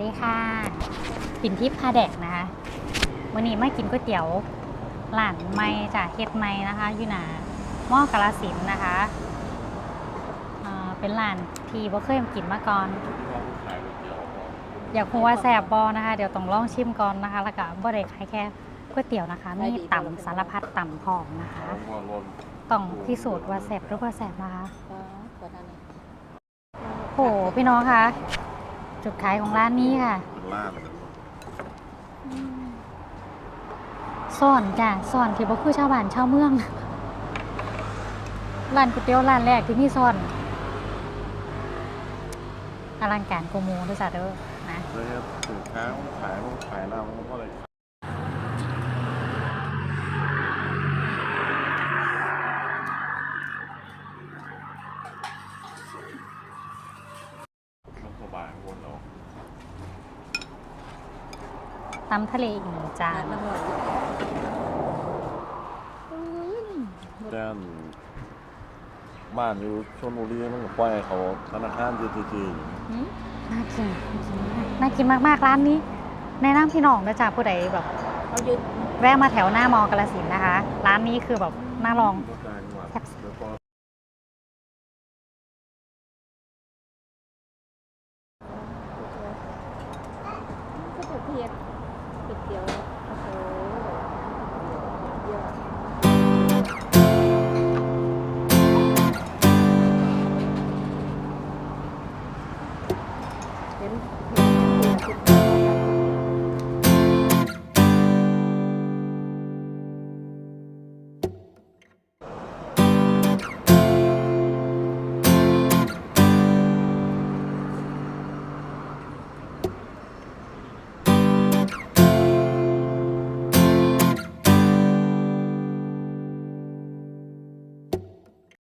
ดีค่ะปิ่นทิพย์พาแดกนะคะ วันนี้มากินก๋วยเตี๋ยวร้านไม่จากเฮ็ดไม่นะคะอยู่หนาหม้อกาลสินธุ์นะคะอ่าเป็นร้านที่บ่เคยมากินมาก่อน อยากรู้ว่าแซ่บบอนะคะ เดี๋ยวต้องลองชิมก่อนนะคะแล้วก็บ่ได้ขายแค่ก๋วยเตี๋ยวนะคะ มีต่ำสารพัดต่ำพร้อมนะคะต้องพิสูจน์ว่าแซ่บหรือว่าแซ่บนะคะอ๋อขวดอันนี้โหพี่น้องคะ จุดขายของร้านนี้ค่ะเป็นล่าเลยซ่อนจ้ะซ่อนที่บ่คือชาวบ้านชาวเมืองร้านก๋วยเตี๋ยวร้านแรกที่มีซ่อนอลังการโกโมด้วยจ้ะเด้อนะ เลยถือค้างขายมันขายเรามันก็เลยต้องสบายวนออก ตำทะเลอีกหนึ่งจาร้านนน้ำมันแจ้นบ้านอยู่ชนบุรีมันก็ปล่อยให้เขาธนาคารจีจีจีน่ากิน น่ากินมากๆร้านนี้แนะนำพี่น้องนะจ๊ะผู้ใดแบบเขายึดแวะมาแถวหน้ามอกาลสินธุ์นะคะ ร้านนี้คือแบบน่าลองรถการจังหวัดแซ่บแล้วก็ก็จะเพีย กก๋วยเตี๋ยว